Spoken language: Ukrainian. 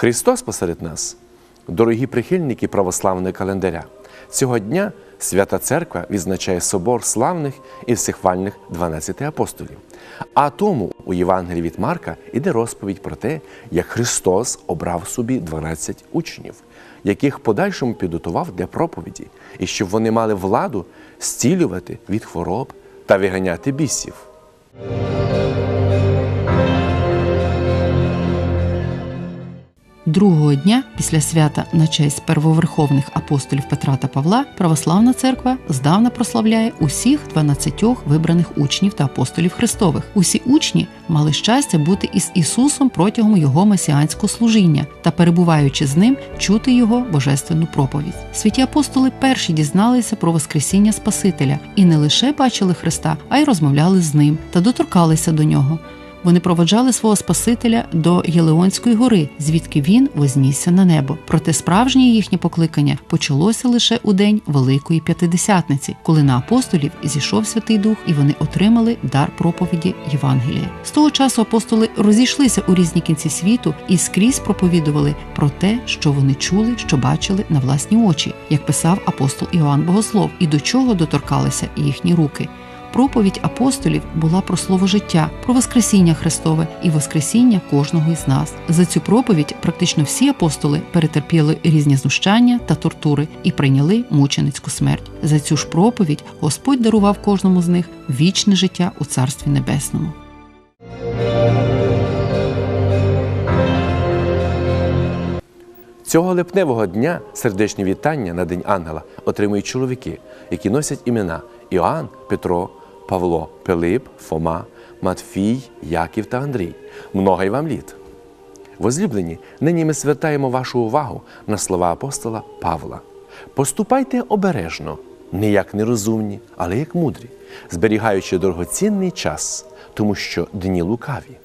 Христос посеред нас, дорогі прихильники православного календаря. Цього дня Свята Церква відзначає собор славних і всехвальних 12 апостолів. А тому у Євангелії від Марка іде розповідь про те, як Христос обрав собі 12 учнів, яких подальшому підготував для проповіді, і щоб вони мали владу зцілювати від хвороб та виганяти бісів. Другого дня після свята на честь первоверховних апостолів Петра та Павла православна церква здавна прославляє усіх 12 вибраних учнів та апостолів Христових. Усі учні мали щастя бути із Ісусом протягом його месіанського служіння та, перебуваючи з ним, чути його божественну проповідь. Святі апостоли перші дізналися про Воскресіння Спасителя і не лише бачили Христа, а й розмовляли з ним та доторкалися до нього. Вони проводжали свого Спасителя до Єлеонської гори, звідки він вознісся на небо. Проте справжнє їхнє покликання почалося лише у день Великої П'ятидесятниці, коли на апостолів зійшов Святий Дух, і вони отримали дар проповіді Євангелія. З того часу апостоли розійшлися у різні кінці світу і скрізь проповідували про те, що вони чули, що бачили на власні очі, як писав апостол Іоанн Богослов, і до чого доторкалися їхні руки. Проповідь апостолів була про слово життя, про Воскресіння Христове і Воскресіння кожного із нас. За цю проповідь практично всі апостоли перетерпіли різні знущання та тортури і прийняли мученицьку смерть. За цю ж проповідь Господь дарував кожному з них вічне життя у Царстві Небесному. Цього липневого дня сердечні вітання на День Ангела отримують чоловіки, які носять імена Іоанн, Петро, Павло, Пилип, Фома, Матфій, Яків та Андрій. Много й вам літ. Возлюблені, нині ми звертаємо вашу увагу на слова апостола Павла. Поступайте обережно, не як нерозумні, але як мудрі, зберігаючи дорогоцінний час, тому що дні лукаві.